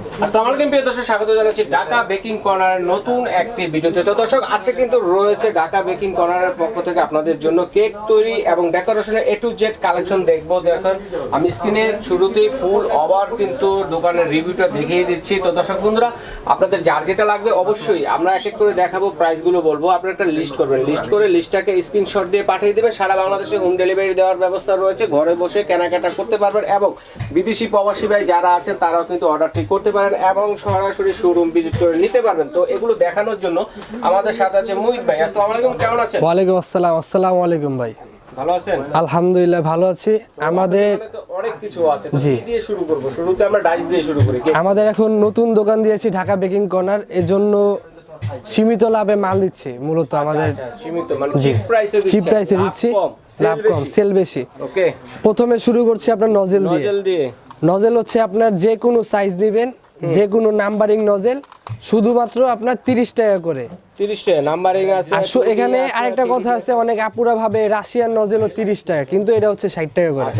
আসসালামু আলাইকুম, প্রিয় দর্শক, স্বাগত জানাচ্ছি ঢাকা বেকিং কর্নারের নতুন একটি ভিডিওতে। তো দর্শক, আজকে কিন্তু রয়েছে ঢাকা বেকিং কর্নারের পক্ষ থেকে আপনাদের জন্য কেক তৈরি এবং ডেকোরেশনের এ টু জেড কালেকশন দেখব। দেখেন, আমি স্ক্রিনে শুরুতেই ফুল ওভার কিন্তু দোকানের রিভিউটা দেখিয়ে দিচ্ছি। তো দর্শক বন্ধুরা, আপনাদের যার যেটা লাগবে অবশ্যই আমরা এক এক করে দেখাবো, প্রাইসগুলো বলব। আপনারা একটা লিস্ট করবেন। লিস্ট করে লিস্টটাকে স্ক্রিনশট দিয়ে পাঠিয়ে দেবেন সারা বাংলাদেশে হোম ডেলিভারি দেওয়ার ব্যবস্থা রয়েছে। ঘরে বসে কেনাকাটা করতে পারবেন এবং বিদেশি প্রবাসী ভাই যারা আছেন, তারাও কিন্তু অর্ডারটি করতে পারেন এবং সরাসরি শোরুম ভিজিট করে নিতে পারবেন। তো এগুলো দেখানোর জন্য আমাদের সাথে আছে মুহিত ভাই। আসসালামু আলাইকুম কেমন আছেন? ওয়ালাইকুম আসসালাম আসসালামু আলাইকুম ভাই। ভালো আছেন? আলহামদুলিল্লাহ ভালো আছি। আমাদের অনেক কিছু আছে। তো জি। দিয়ে শুরু করব? শুরুতে আমরা ডাইস দিয়ে শুরু করি। আমাদের এখন নতুন দোকান দিয়েছি ঢাকা বেকিং কর্নার এজন্য সীমিত লাভে মাল দিচ্ছি মূলত আমাদের আচ্ছা সীমিত মানে জি। চিপ প্রাইসে দিচ্ছি লাভ কম সেল বেশি। ওকে প্রথমে শুরু করছি আপনার নজেল দিয়ে। নজল হচ্ছে আপনার যে কোনো সাইজ দিবেন যে কোনো নাম্বারিং নজেল শুধুমাত্র আপনার তিরিশ টাকা করে। 30 টাকা নাম্বারিং আছে আর এখানে আরেকটা কথা আছে অনেক আপুরা ভাবে রাশিয়ান নজেলও তিরিশ টাকা কিন্তু এটা হচ্ছে ষাট টাকা করে।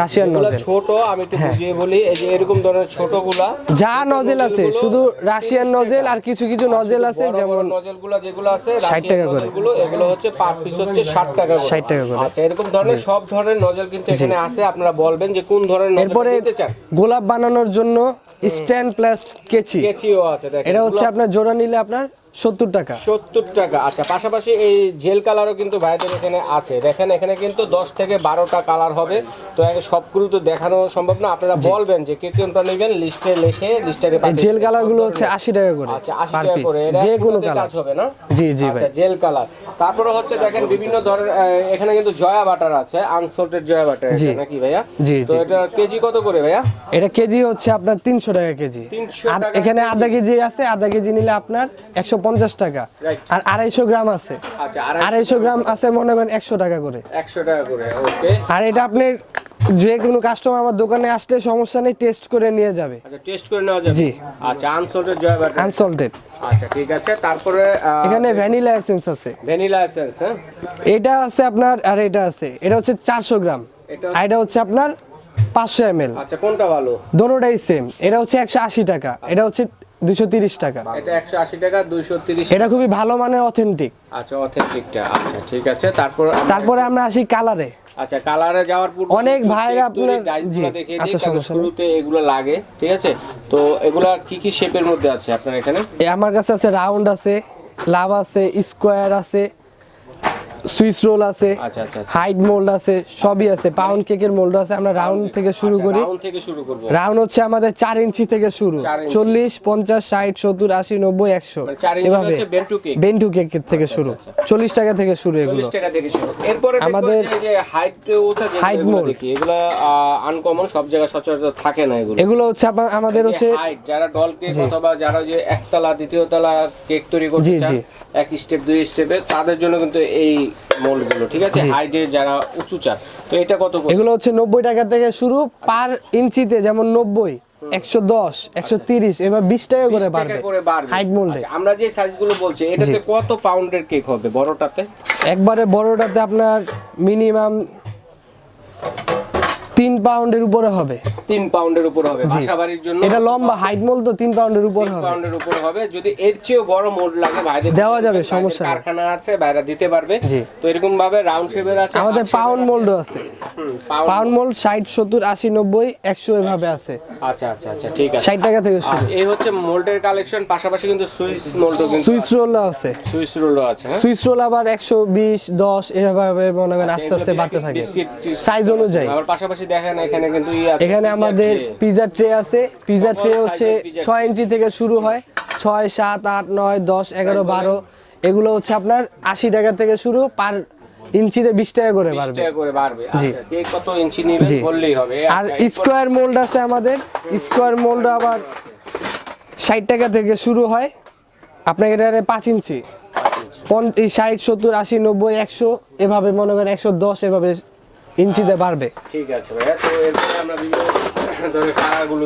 রাশিয়ান নজেল ছোট আমি একটু। বুঝিয়ে বলি এই যে এরকম ধরনের ছোটগুলা যা নজেল আছে শুধু রাশিয়ান নজেল আর কিছু কিছু নজেল আছে যেমন নজলগুলো যেগুলো আছে 60 টাকা করে। এগুলো হচ্ছে পার পিস হচ্ছে 60 টাকা করে। 60 টাকা করে। আচ্ছা এরকম ধরনের সব ধরনের নজল কিন্তু এখানে আছে আপনারা বলবেন যে কোন ধরনের নজল নিতে চান। গোলাপ বানানোর জন্য স্ট্যান্ড প্লাস কেচি। কেচিও আছে দেখেন এটা হচ্ছে আপনার জোড়া নিলে আপনার সত্তর টাকা। সত্তর টাকা। আচ্ছা পাশাপাশি এই জেল কালারও কিন্তু ভাইদের এখানে আছে। দেখেন এখানে কিন্তু দশ থেকে বারোটা কালার হবে। তো সবগুলো তো দেখানো সম্ভব না। আপনারা বলবেন যে কে কোনটা নেবেন লিস্টে লিখে লিস্টে জেল কালারগুলো হচ্ছে আশি টাকা করে আচ্ছা আশি টাকা করে। যে কোনো কালার হবে না? জি জি আচ্ছা জেল কালার তারপরে হচ্ছে দেখেন বিভিন্ন ধরনের এখানে কিন্তু জয়া বাটার আছে আনসল্টেড জয়া বাটার জি। নাকি ভাইয়া? জি, জি। তো এটা কেজি কত করে ভাইয়া? এটা কেজি হচ্ছে আপনার তিনশো টাকা কেজি। 300 আর টাকা এখানে আধা কেজি আছে আধা কেজি নিলে আপনার একশো পঞ্চাশ টাকা। আর আড়াইশো গ্রাম আছে। আচ্ছা আড়াইশো গ্রাম। আছে মনে করেন একশো টাকা করে। একশো টাকা করে ওকে আর এটা আপনি যে কোনো কাস্টমার আমার দোকানে আসলে সমস্যা নেই টেস্ট করে নিয়ে যাবে। আচ্ছা টেস্ট করে নেওয়া যাবে। জি। আচ্ছা আনসল্টেড জয়া বাটার আনসল্টেড আচ্ছা ঠিক আছে। তারপরে এখানে ভ্যানিলা এসেন্স আছে। ভ্যানিলা এসেন্স হ্যাঁ? এটা আছে আপনার আর এটা আছে। এটা হচ্ছে চারশো গ্রাম। আর এটা হচ্ছে আপনার পাঁচশো এম এল আচ্ছা কোনটা ভালো? দোনোটাই সেম এটা হচ্ছে একশো আশি টাকা। এটা হচ্ছে দুশো তিরিশ টাকা। এটা একশো আশি টাকা দুইশো তিরিশ এটা খুবই ভালো মানে অথেন্টিক আচ্ছা অথেন্টিকটা আচ্ছা ঠিক আছে। তারপর তারপরে আমরা আসি কালারে আচ্ছা কালারে যাওয়ার পূর্বে অনেক ভাইরা আপনার- জি, দেখিয়ে দিই, আচ্ছা। শুরুতে এগুলো লাগে ঠিক আছে? তো এগুলো কি কি শেপের মধ্যে আছে আপনার এখানে? আমার কাছে আছে রাউন্ড আছে লাভ আছে স্কোয়ার আছে সুইস রোল আছে আচ্ছা আচ্ছা আচ্ছা। হাইট মোল্ড আছে সবই আছে। পাউন্ড কেকের মোল্ড আছে আমরা রাউন্ড থেকে শুরু করি। রাউন্ড হচ্ছে আমাদের চার ইঞ্চি থেকে শুরু। চল্লিশ পঞ্চাশ ষাট সত্তর আশি নব্বই একশো। মানে এভাবে। বেন্টু কেক থেকে শুরু। চল্লিশ টাকা থেকে শুরু এগুলো। আমাদের হাইট এগুলো এগুলো আনকমন সব জায়গায় সচরাচর থাকে না এগুলো। এগুলো হচ্ছে আমাদের হচ্ছে যারা ডল কেক অথবা যারা যে একতলা দ্বিতীয় তলা কেক তৈরি চান এক স্টেপ দুই স্টেপে তাদের জন্য কিন্তু এই মোল্ড ঠিক আছে? হাইটে যারা উঁচু চান তো এটা কত এগুলো হচ্ছে নব্বই টাকা থেকে শুরু পার ইঞ্চিতে যেমন নব্বই একশো দশ একশো তিরিশ এবার বিশ টাকা করে 20 টাকা বাড়বে। হাইট মোল্ডে। আচ্ছা, আমরা যে সাইজগুলো বলছি এটাতে কত পাউন্ডের কেক হবে বড়টাতে? একবারে বড়টাতে আপনার মিনিমাম তিন পাউন্ডের উপরে হবে। তিন পাউন্ডের উপর হবে বাসা বাড়ির জন্য। এটা লম্বা হাইট মোল তো তিন পাউন্ডের উপর হবে। পাউন্ডের উপর হবে। যদি এর চেয়েও বড় মোল্ড লাগে ভাইদের দেওয়া যাবে, সমস্যা কারখানা আছে বাইরে দিতে পারবে। তো এরকম ভাবে রাউন্ড শেপের আছে আমাদের পাউন্ড মোল্ডও আছে। পাউন্ড মোল্ড ষাট সত্তর আশি নব্বই একশো এভাবে আছে। আচ্ছা আচ্ছা আচ্ছা ঠিক আছে। ষাট টাকা থেকে শুরু। আচ্ছা, এই হচ্ছে মোল্ডের কালেকশন পাশাপাশি কিন্তু সুইস মোল্ডও কিন্তু সুইস রোলও আছে। সুইস রোলও আছে হ্যাঁ। সুইস রোল আবার একশো বিশ দশ এভাবে মনে করেন আস্তে আস্তে বাড়তে থাকে। বিস্কিট সাইজ অনুযায়ী। আবার পাশাপাশি দেখেন এখানে কিন্তু এখানে আমাদের। পিজা ট্রে আছে। পিজা ট্রে হচ্ছে ছয় ইঞ্চি থেকে শুরু হয়। ছয় সাত আট নয় দশ এগারো বারো। এগুলো হচ্ছে আপনার আশি টাকা থেকে শুরু। পার ইঞ্চিতে বিশ টাকা করে 20 বাড়বে। জি। আচ্ছা কত ইঞ্চি জি। আর আচ্ছা, স্কোয়ার মোল্ড আছে আমাদের। স্কোয়ার মোল্ড আবার ষাট টাকা থেকে শুরু হয়। আপনার এটা পাঁচ ইঞ্চি। ষাট সত্তর আশি নব্বই একশো এভাবে মনে করেন একশো দশ এভাবে ইঞ্চিতে বাড়বে। ঠিক আছে ভাইয়া তো এরপরে আমরা বিভিন্ন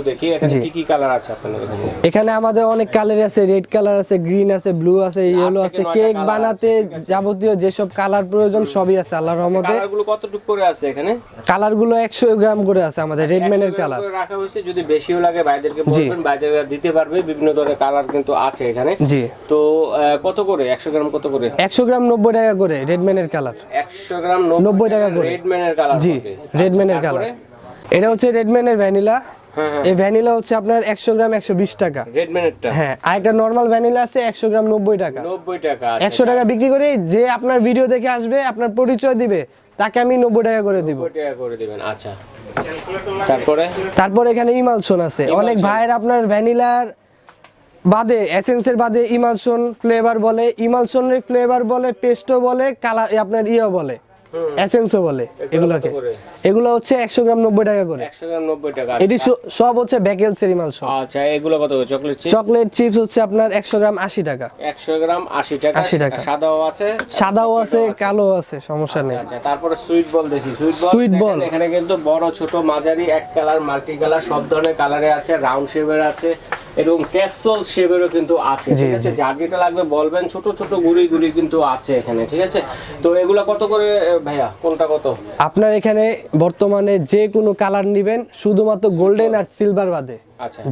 দেখি এখানে কি কি কালার আছে আপনাদের এখানে এখানে আমাদের অনেক কালার আছে রেড কালার আছে গ্রিন আছে ব্লু আছে ইয়েলো আছে কেক বানাতে যাবতীয় যেসব কালার প্রয়োজন সবই আছে আল্লাহর রহমতে। কালারগুলো কতটুকু করে আছে এখানে? কালারগুলো একশো গ্রাম করে আছে আমাদের রেডম্যানের 100 কালার। রাখা হয়েছে যদি বেশিও লাগে ভাইদেরকে বলবেন দিতে পারবে বিভিন্ন ধরনের কালার কিন্তু আছে এখানে। জি। তো কত করে? একশো গ্রাম কত করে? একশো গ্রাম নব্বই টাকা করে রেডম্যানের কালার। একশো গ্রাম 90 টাকা করে। রেডম্যানের কালার জি রেডম্যানের কালার। এটা হচ্ছে রেডম্যানের ভ্যানিলা এই ভ্যানিলা হচ্ছে আপনার একশো গ্রাম একশো বিশ টাকা। রেডম্যানেরটা হ্যাঁ আর একটা নর্মাল ভ্যানিলা আছে একশো গ্রাম নব্বই টাকা। নব্বই টাকা একশো টাকা বিক্রি করে যে আপনার ভিডিও দেখে আসবে আপনার পরিচয় দিবে তাকে আমি নব্বই টাকা করে দিব। টাকা করে দিবেন আচ্ছা। তারপরে? তারপর এখানে ইমালসন আছে। অনেক ভাইয়ের আপনার ভ্যানিলার বাদে এসেন্সের বাদে ইমালসন ফ্লেভার বলে ইমালসনের ফ্লেভার বলে পেস্টও বলে কালার আপনার ইয়ে বলে। এসেন্সও বলে এগুলোকে। এগুলো হচ্ছে একশো গ্রাম নব্বই টাকা করে। একশো গ্রাম নব্বই টাকা। এটি সব হচ্ছে ব্যাকেলসের ইমালসন আচ্ছা এগুলো কত চকলেট চকলেট চিপস হচ্ছে আপনার একশো গ্রাম আশি টাকা। একশো গ্রাম আশি টাকা। 80 টাকা। সাদাও আছে। সাদাও আছে কালো আছে। সমস্যা নেই। আচ্ছা তারপরে সুইট বল দেখি। সুইট বল Sweet দেখেন, এখানে কিন্তু বড় ছোট মাঝারি এক কালার মাল্টি কালার সব ধরনের কালারে আছে রাউন্ড শেপের আছে। এরকম ক্যাপসুল শেপেরও কিন্তু আছে ঠিক আছে? যার যেটা লাগবে বলবেন ছোট ছোট গুড়ি গুড়ি কিন্তু আছে এখানে ঠিক আছে? তো এগুলা কত করে ভাইয়া? কোনটা কত? আপনার এখানে বর্তমানে যে কোনো কালার নেবেন শুধুমাত্র গোল্ডেন আর সিলভার বাদে।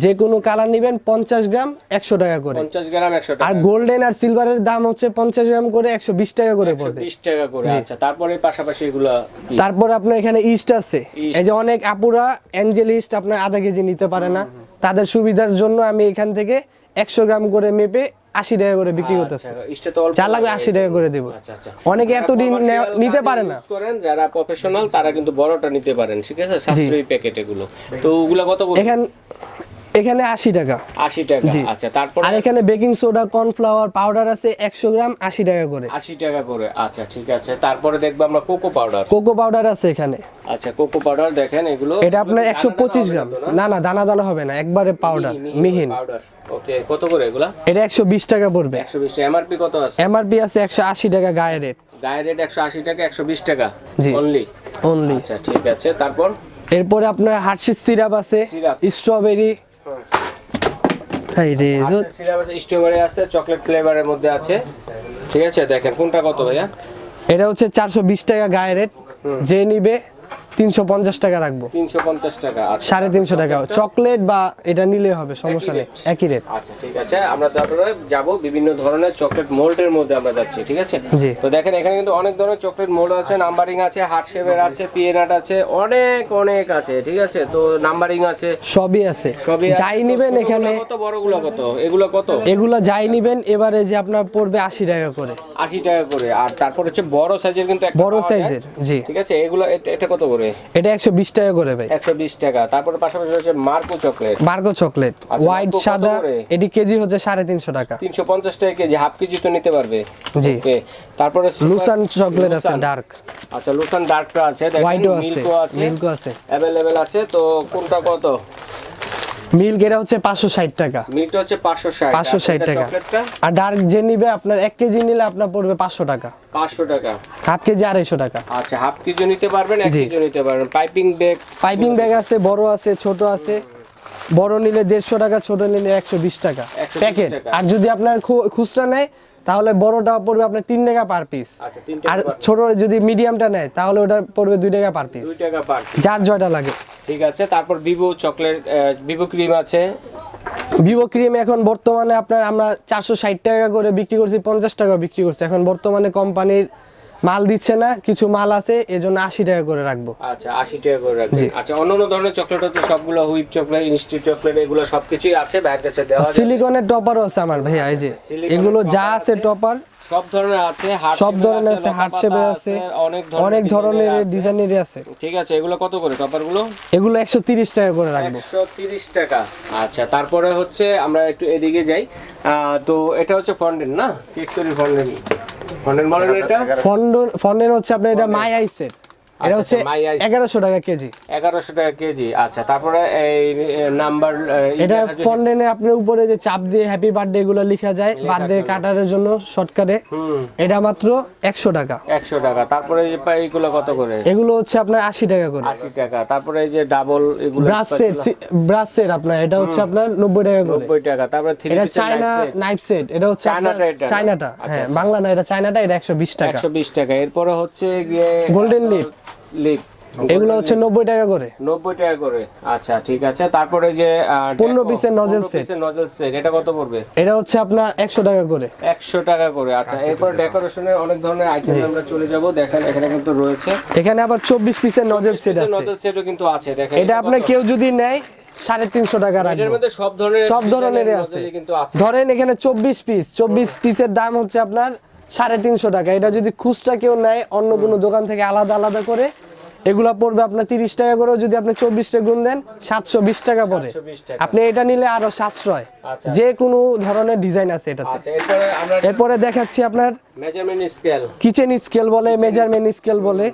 যে কোনো কালার নিবেন পঞ্চাশ গ্রাম একশো টাকা করে। পঞ্চাশ গ্রাম একশো আর গোল্ডেন আর সিলভারের দাম হচ্ছে পঞ্চাশ গ্রাম করে একশো বিশ টাকা করে পড়বে। বিশ টাকা করে আচ্ছা। তারপরে পাশাপাশি এগুলা? তারপর আপনার এখানে ইস্ট আছে। এই যে অনেক আপুরা অ্যাঞ্জেল ইস্ট আপনার আধা কেজি নিতে পারে না। তাদের সুবিধার জন্য আমি এখান থেকে একশো গ্রাম করে মেপে আশি টাকা করে বিক্রি করতেছি। আচ্ছা, অল্প যা লাগবে আশি টাকা করে দেবো। আচ্ছা আচ্ছা। অনেকে এতদিন নিতে পারে না। করেন যারা প্রফেশনাল তারা কিন্তু বড়টা নিতে পারেন ঠিক আছে? সাশ্রয়ী প্যাকেট এগুলো। তো ওগুলা কত এখান এখানে আশি টাকা। আশি টাকা জি। আচ্ছা তারপরে? আর এখানে বেকিং সোডা কর্নফ্লাওয়ার পাউডার আছে একশো গ্রাম আশি টাকা করে। আশি টাকা করে আচ্ছা ঠিক আছে। তারপরে দেখব আমরা কোকো পাউডার। কোকো পাউডার আছে এখানে। আচ্ছা কোকো পাউডার দেখেন এগুলো এটা আপনার একশো পঁচিশ গ্রাম। না? না দানা দানা হবে না একবারে পাউডার মিহিন। পাউডার। ওকে কত করে এগুলা? এটা একশো বিশ টাকা পড়বে। একশো বিশ এমআরপি কত আছে? এমআরপি আছে একশো আশি টাকা গায়ে রেট। গায়ের রেট একশো আশি টাকা একশো বিশ টাকা। জি। অনলি অনলি আচ্ছা ঠিক আছে তারপর? এরপরে আপনার হার্শিস সিরাপ আছে। স্ট্রবেরি রে স্ট্রবেরি আছে চকলেট ফ্লেভারের মধ্যে আছে। ঠিক আছে দেখেন কোনটা কত ভাইয়া? এটা হচ্ছে চারশো বিশ টাকা গায়ে রেট যে নিবে তিনশো পঞ্চাশ টাকা রাখব। তিনশো পঞ্চাশ টাকা আচ্ছা। সাড়ে তিনশো টাকা। চকলেট বা এটা নিলে হবে সমস্যা নেই। একই রেট আচ্ছা ঠিক আছে। আমরা তারপরে যাব বিভিন্ন ধরনের চকলেট মোল্ডের মধ্যে আমরা যাচ্ছি ঠিক আছে? জি। তো দেখেন এখানে কিন্তু অনেক ধরনের চকলেট মোল্ড আছে নাম্বারিং আছে হার্ট শেপের আছে পিএনআট আছে অনেক অনেক আছে ঠিক আছে? তো নাম্বারিং আছে। সবই আছে। সবই যাই নিবেন এখানে। কত বড়গুলো কত? এগুলো কত? এগুলো যাই নিবেন এবারে যে আপনার পড়বে আশি টাকা করে। আশি টাকা করে। আর তারপর হচ্ছে বড় সাইজের কিন্তু একটা বড়। সাইজের জি। ঠিক আছে? এগুলো এটা- এটা কত করে? এটা একশো বিশ টাকা করে ভাই। একশো বিশ টাকা। তারপরে পাশাপাশি হচ্ছে মার্কো চকলেট। Marco chocolate. আচ্ছা, হোয়াইট সাদা এটি কেজি হচ্ছে সাড়ে তিনশো টাকা। তিনশো পঞ্চাশ টাকা কেজি হাফ কেজি তো নিতে পারবে। জি। ওকে তারপরে লুসান চকলেট আছে ডার্ক আচ্ছা লুসান ডার্কটা আছে দেখেন আছে মিল্কও আছে। মিল্কও আছে। अवेलेबल আছে তো কোনটা কত? মিল্ক এটা হচ্ছে পাঁচশো ষাট টাকা। মিল্কটা হচ্ছে পাঁচশো ষাট 560 টাকা। আর ডার্ক যে নিবে আপনার এক কেজি নিলে আপনার পড়বে পাঁচশো টাকা। পাঁচশো টাকা। হাফ কেজি আড়াইশো টাকা। আচ্ছা হাফ কেজি নিতে পারবেন এক কেজি নিতে পারবেন। পাইপিং ব্যাগ পাইপিং ব্যাগ আছে বড় আছে ছোট আছে। বড় নিলে দেড়শো টাকা ছোট নিলে একশো বিশ টাকা। প্যাকেট আর যদি আপনার খুচরা নেয় তাহলে বড়টা পড়বে আপনার তিন টাকা পার পিস আচ্ছা আর ছোট যদি মিডিয়ামটা নেয় তাহলে ওটা পড়বে দুই টাকা পার পিস যার জয়টা লাগে। ঠিক আছে তারপর ভিভো চকলেট ভিভো ক্রিম আছে। ভিভো ক্রিম এখন বর্তমানে আপনার আমরা চারশো ষাট টাকা করে বিক্রি করছি পঞ্চাশ টাকা বিক্রি করছি। এখন বর্তমানে কোম্পানির মাল দিচ্ছে না কিছু মাল আছে এজন্য আশি টাকা করে রাখব। আচ্ছা আশি টাকা করে রাখবেন। জি। আচ্ছা অন্য অন্য ধরনের চকলেট হচ্ছে সবগুলো হুইপ চকলেট ইনস্টিট চকলেট এগুলো সবকিছুই আছে ভাইয়ের কাছে দেওয়া সিলিকনের টপারও আছে আমার ভাইয়া এই যে। এগুলো যা আছে। টপার সব ধরনের আছে সব ধরনের আছে হার্ট পাতা আছে অনেক ধরনের অনেক ধরনের design-এর আছে। ঠিক আছে এগুলো কত করে টপারগুলো? এগুলো একশো তিরিশ টাকা করে রাখব। একশো তিরিশ টাকা। আচ্ছা তারপরে হচ্ছে আমরা একটু এদিকে যাই। তো এটা হচ্ছে ফন্ডেন না? কেক তৈরি ফন্ডেন ফন্ডেন বলেন এটা? ফন্ডেন ফন্ডেন হচ্ছে আপনার এটা মাই আইসের। এটা আচ্ছা, হচ্ছে My Eyes। এগারোশো টাকা কেজি। এগারোশো টাকা কেজি আচ্ছা তারপরে এই নাম্বার এটা ফন্ডেনে আপনার উপরে যে চাপ দিয়ে হ্যাপি বার্থডে এগুলো লেখা যায় বার্থডে কাটারের জন্য শর্টকাটে এটা মাত্র একশো টাকা। একশো টাকা তারপরে এই এইগুলো কত করে? এগুলো হচ্ছে আপনার আশি টাকা করে। আশি টাকা তারপরে এই যে ডাবল এগুলো ব্রাশ সেট ব্রাশ সেট আপনার এটা হচ্ছে আপনার নব্বই টাকা করে। নব্বই টাকা তারপরে থ্রি এটা চায়না নাইফ সেট এটা হচ্ছে চায়নাটা এটা চায়নাটা আচ্ছা, হ্যাঁ আচ্ছা। বাংলা না এটা চায়নাটা এটা একশো বিশ টাকা। একশো বিশ টাকা এরপরে হচ্ছে গিয়ে গোল্ডেন লিপ লিপ এগুলো হচ্ছে নব্বই টাকা করে। নব্বই টাকা করে। আচ্ছা ঠিক আছে। তারপরে যে পনেরো পিসের nozzle set। নজল সেট এটা কত পড়বে? এটা হচ্ছে আপনার একশো টাকা করে। একশো টাকা করে। আচ্ছা এরপর ডেকোরেশনের অনেক ধরনের আইটেম আমরা চলে যাব। দেখেন এখানে কিন্তু রয়েছে। এখানে আবার চব্বিশ পিসের নজেল সেট আছে। নজল সেটও কিন্তু আছে। দেখেন এটা আপনার কেউ যদি নেয় সাড়ে তিনশো টাকা এটার রাখব। মধ্যে সব ধরনের সব কিন্তু আছে। ধরেন এখানে চব্বিশ পিস চব্বিশ পিসের দাম হচ্ছে আপনার সাড়ে তিনশো টাকা। এটা যদি খুচরা কেউ নেয় অন্য কোনো দোকান থেকে আলাদা আলাদা করে এগুলা পড়বে আপনার তিরিশ টাকা করে যদি আপনি চব্বিশটা গুণ দেন সাতশো বিশ টাকা পড়ে। আপনি এটা নিলে আরও সাশ্রয়। আচ্ছা। যে কোনো ধরনের ডিজাইন আছে এটাতে। আচ্ছা এরপরে এরপরে দেখাচ্ছি আপনার মেজারমেন্ট স্কেল কিচেন স্কেল বলে মেজারমেন্ট স্কেল বলে।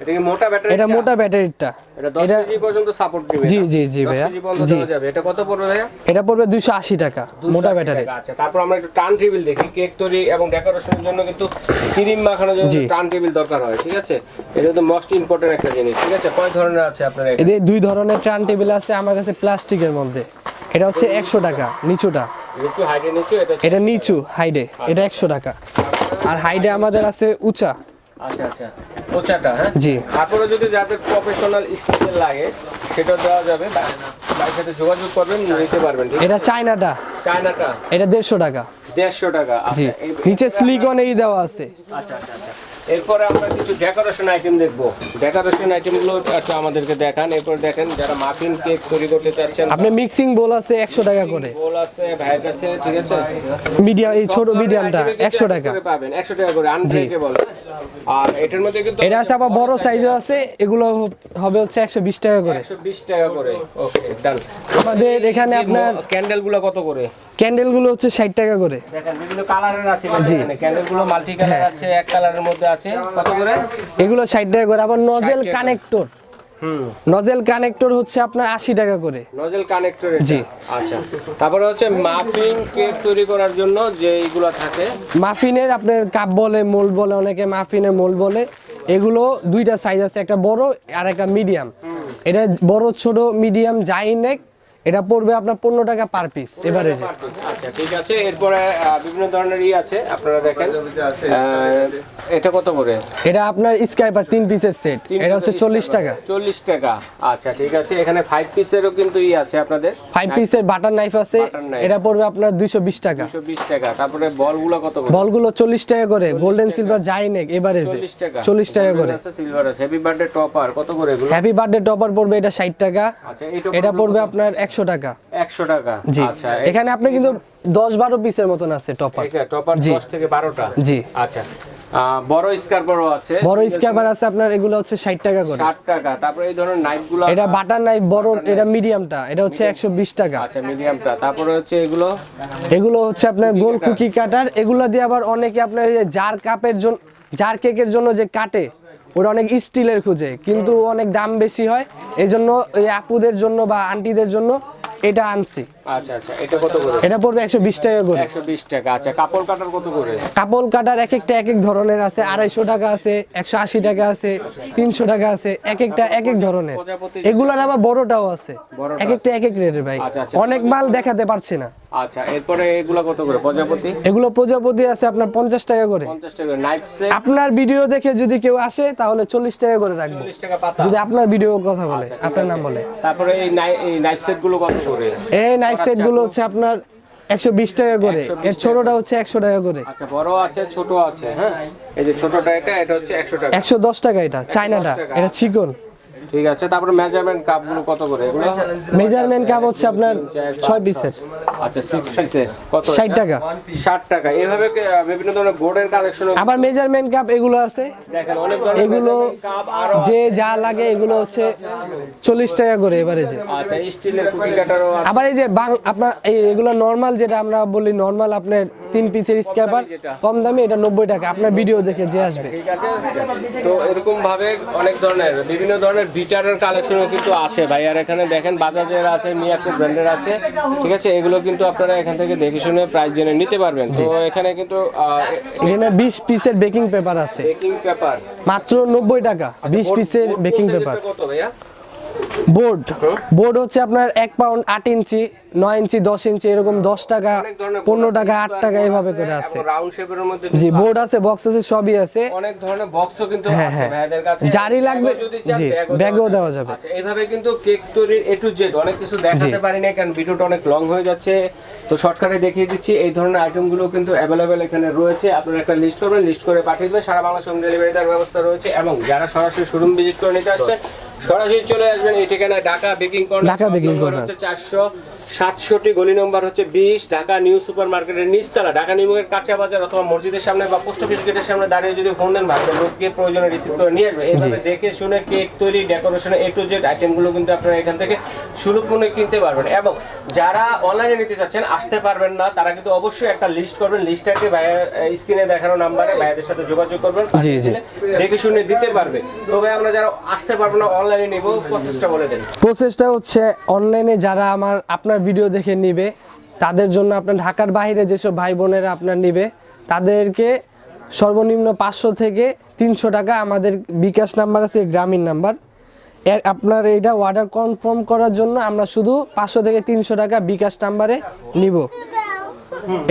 এটা কি মোটা ব্যাটারি এটা মোটা ব্যাটারিটা এটা 10 কেজি পর্যন্ত সাপোর্ট দিবে জি? জি জি 10 কেজি পর্যন্ত দেওয়া যাবে। এটা কত পড়বে ভাইয়া? এটা পড়বে দুইশো আশি টাকা মোটা ব্যাটারি আচ্ছা। তারপর আমরা একটু টার্ন টেবিল দেখি। কেক তৈরি এবং ডেকোরেশনের জন্য কিন্তু ক্রিম মাখানোর জন্য টার্ন টেবিল দরকার হয় ঠিক আছে? এটা তো মোস্ট ইম্পর্টেন্ট একটা জিনিস ঠিক আছে? কয় ধরনের আছে আপনার? এদের দুই ধরনের ট্রান টেবিল আছে আমার কাছে প্লাস্টিকের মধ্যে। এটা হচ্ছে একশো টাকা নিচুটা। নিচু হাইটে নিচু এটা এটা নিচু হাইডে এটা একশো টাকা। আর হাইডে আমাদের আছে উঁচা। আচ্ছা আচ্ছা। ওচাটা হ্যাঁ? জি। তারপরে যদি যাদের প্রফেশনাল স্কিল লাগে সেটা দেওয়া যাবে। বাইরের সাথে যোগাযোগ করবেন নিতে পারবেন এটা চায়নাটা। চায়নাটা? এটা দেড়শো টাকা। দেড়শো টাকা আচ্ছা নিচে সিলিকন এই দেওয়া আছে। আচ্ছা আচ্ছা আচ্ছা। এরপরে আমরা কিছু ডেকোরেশন আইটেম দেখব। ডেকোরেশন আইটেমগুলো একটু আমাদেরকে দেখান। এরপর দেখেন যারা মাফিন কেক তৈরি করতে চাচ্ছেন আপনি মিক্সিং বোল আছে একশো টাকা করে। বোল আছে ভাইয়ের কাছে ঠিক আছে? মিডিয়াম এই ছোট মিডিয়ামটা একশো এক টাকা। করে পাবেন একশো টাকা করে আনব্রেকেবল আর এটার মধ্যে কিন্তু এটা আছে আবার বড় সাইজও আছে। এগুলো হবে হচ্ছে একশো বিশ টাকা করে। একশো বিশ টাকা করে। ওকে ডান আমাদের এখানে আপনার ক্যান্ডেলগুলো কত করে? ক্যান্ডেলগুলো হচ্ছে ষাট টাকা করে। দেখেন বিভিন্ন কালারের আছে। এখানে ক্যান্ডেলগুলো মাল্টি কালার। আছে এক কালারের মধ্যে আছে? কত করে? এগুলো ষাট টাকা করে। আবার নজেল কানেক্টর হুম। নজেল কানেক্টর হচ্ছে আপনার আশি টাকা করে। নজেল কানেক্টর জি। আচ্ছা। তারপরে হচ্ছে মাফিন কেক তৈরি করার জন্য যে এইগুলো থাকে। মাফিনের আপনার কাপ বলে মোল বলে অনেকে মাফিনের মোল বলে। এগুলো দুইটা সাইজ আছে একটা বড় আর একটা মিডিয়াম এটা বড় ছোট মিডিয়াম যাই নেক এটা পড়বে আপনার পনেরো টাকা পার পিস এবারে আচ্ছা ঠিক আছে। এরপরে বিভিন্ন ধরনের ই আছে আপনারা দেখেন। এটা কত করে? এটা আপনার স্কাইপার তিন পিসের সেট এটা হচ্ছে চল্লিশ টাকা। চল্লিশ টাকা। আচ্ছা ঠিক আছে। এখানে ফাইভ পিসেরও কিন্তু ই আছে আপনাদের। ফাইভ পিসের বাটার নাইফ আছে। এটা পড়বে আপনার দুইশো বিশ টাকা। দুশো বিশ টাকা। তারপরে বলগুলো কত বলগুলো চল্লিশ টাকা করে। গোল্ডেন সিলভার যাই নেক এবারে চল্লিশ টাকা। চল্লিশ টাকা করে। সিলভার আছে। হ্যাপি বার্থডে টপার কত করে হ্যাপি বার্থডে টপার পড়বে এটা ষাট টাকা। আচ্ছা এটা পড়বে আপনার একশো টাকা। একশো টাকা? জি। আচ্ছা এখানে আপনি কিন্তু দশ বারো পিসের মতন আছে টপার টপার। দশ থেকে বারোটা? জি। আচ্ছা। বড় স্কার্পারও আছে। বড় আছে আপনার এগুলো হচ্ছে ষাট টাকা করে। ষাট টাকা। তারপরে এই ধরনের এটা বাটার নাইফ বড় এটা মিডিয়ামটা এটা হচ্ছে একশো বিশ টাকা। আচ্ছা মিডিয়ামটা তারপরে হচ্ছে এগুলো? এগুলো হচ্ছে আপনার গোল কুকি কাটার এগুলো দিয়ে আবার অনেকে আপনার জার কাপের জন্য জার কেকের জন্য যে কাটে ওটা অনেক স্টিলের খুঁজে কিন্তু অনেক দাম বেশি হয়। এই জন্য এই আপুদের জন্য বা আন্টিদের জন্য এটা আনছি। আচ্ছা আচ্ছা এটা কত করে? এটা পড়বে একশো বিশ টাকা করে। একশো বিশ টাকা আচ্ছা কাপড় কাটার কত করে? কাপড় কাটার এক একটা এক এক ধরনের আছে আড়াইশো টাকা আছে একশো আশি টাকা আছে তিনশো টাকা আছে এক একটা এক এক ধরনের এগুলোর আবার বড়টাও আছে। এক একটা এক এক রেটের ভাই। আচ্ছা, আচ্ছা। অনেক মাল দেখাতে পারছি না। আচ্ছা এরপরে এগুলো কত করে? প্রজাপতি? এগুলো প্রজাপতি আছে আপনার পঞ্চাশ টাকা করে। পঞ্চাশ টাকা নাইফ সেট। আপনার ভিডিও দেখে যদি কেউ আসে তাহলে চল্লিশ টাকা করে রাখব। চল্লিশ টাকা পাতা। যদি আপনার ভিডিও কথা বলে আচ্ছা, আপনার নাম বলে। তারপরে এই নাইফ সেটগুলো কত? করে। এই নাইফ সেটগুলো হচ্ছে আপনার একশো বিশ টাকা করে। এর ছোটটা হচ্ছে একশো টাকা করে। আচ্ছা বড় আছে ছোট আছে হ্যাঁ? এই যে ছোটটা এটা এটা হচ্ছে একশো টাকা। একশো দশ টাকা এটা চায়নাটা। এটা চিকন। ঠিক আছে তারপরে মেজারমেন্ট কাপগুলো কত করে? এগুলো মেজারমেন্ট কাপ হচ্ছে আপনার ছয় পিসের আচ্ছা সিক্স পিসের কত ষাট টাকা। ষাট টাকা। এইভাবে বিভিন্ন ধরনের বোর্ডের কালেকশন আবার মেজারমেন্ট কাপ এগুলো আছে। দেখেন অনেক ধরনের এগুলো কাপ আরও যে যা লাগে এগুলো হচ্ছে চল্লিশ টাকা করে এবারে যে। আচ্ছা স্টিলের কুকি কাটারও আছে। আবার এই যে আপনার এগুলো নর্মাল যেটা আমরা বলি নর্মাল আপনার তিন পিসের স্ক্যাপার কম দামে এটা নব্বই টাকা। আপনার ভিডিও দেখে যে আসবে। ঠিক আছে। তো এরকম ভাবে অনেক ধরনের বিভিন্ন ধরনের বিটারের কালেকশনও কিন্তু আছে ভাই। আর এখানে দেখেন বাজাজের আছে মিয়াকো ব্র্যান্ডের আছে। ঠিক আছে এগুলো কিন্তু আপনারা এখান থেকে দেখে শুনে প্রাইস জেনে নিতে পারবেন। তো এখানে কিন্তু এখানে বিশ পিসের বেকিং পেপার আছে। বেকিং পেপার মাত্র নব্বই টাকা। বিশ পিসের বেকিং পেপার কত ভাইয়া? বোর্ড। বোর্ড হচ্ছে আপনার এক পাউন্ড আট ইঞ্চি নয় ইঞ্চি দশ ইঞ্চি এরকম দশ টাকা পনেরো টাকা আট টাকা এভাবে করে আছে। জি বোর্ড আছে বক্স আছে সবই আছে। অনেক ধরনের বক্সও কিন্তু হ্যাঁ, হ্যাঁ। যারই লাগবে, জি, ব্যাগও দেওয়া যাবে। আচ্ছা এইভাবে কিন্তু কেক তৈরির এ টু জেড অনেক কিছু দেখাতে পারি না কারণ ভিডিওটা অনেক লং হয়ে যাচ্ছে। তো শর্টকাটে দেখিয়ে দিচ্ছি এই ধরনের আইটেমগুলো কিন্তু অ্যাভেলেবেল এখানে রয়েছে। আপনারা একটা লিস্ট করবেন লিস্ট করে পাঠিয়ে দেবেন। সারা বাংলা হোম ডেলিভারি দেওয়ার ব্যবস্থা রয়েছে এবং যারা সরাসরি শোরুম ভিজিট করে নিতে আসছেন সরাসরি চলে আসবেন এই ঠিকানায় Dhaka baking corner Dhaka baking corner. হচ্ছে চারশো সাতষট্টি গলি নম্বর হচ্ছে বিশ ঢাকা নিউ সুপার মার্কেটের নিচতলা ঢাকা নিউ মার্কেট কাঁচা বাজার অথবা মসজিদের সামনে বা পোস্ট অফিস গেটের সামনে দাঁড়িয়ে যদি ফোন দেন ভালো লোককে প্রয়োজনে রিসিভ করে নিয়ে আসবে। এইভাবে দেখে শুনে কেক তৈরি ডেকোরেশন এ টু জেড আইটেমগুলো কিন্তু আপনারা এখান থেকে সুলভ মূল্যে কিনতে পারবেন। এবং যারা অনলাইনে নিতে চাচ্ছেন আসতে পারবেন না তারা কিন্তু অবশ্যই একটা লিস্ট করবেন। লিস্টটাকে ভাইয়া স্ক্রিনে দেখানো নাম্বারে ভাইয়াদের সাথে যোগাযোগ করবেন। দেখে শুনে দিতে পারবে। তবে আমরা যারা আসতে পারব না অনলাইনে নিব প্রসেসটা বলে দেন। প্রসেসটা হচ্ছে অনলাইনে যারা আমার আপনার ভিডিও দেখে নিবে তাদের জন্য আপনার ঢাকার বাইরে যেসব ভাই বোনেরা আপনার নিবে তাদেরকে সর্বনিম্ন পাঁচশো থেকে তিনশো টাকা আমাদের বিকাশ নাম্বার আছে গ্রামীণ নাম্বার। আপনার এইটা অর্ডার কনফার্ম করার জন্য আমরা শুধু পাঁচশো থেকে তিনশো টাকা বিকাশ নাম্বারে নিব।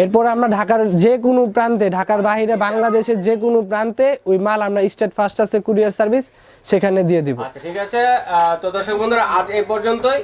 এরপর আমরা ঢাকার যে কোনো প্রান্তে, ঢাকার বাহিরে, বাংলাদেশের যে কোনো প্রান্তে ওই মাল আমরা স্টেট ফার্স্ট আছে কুরিয়ার সার্ভিস সেখানে দিয়ে দিব। আচ্ছা ঠিক আছে। তো দর্শক বন্ধুরা, আজ এই পর্যন্তই।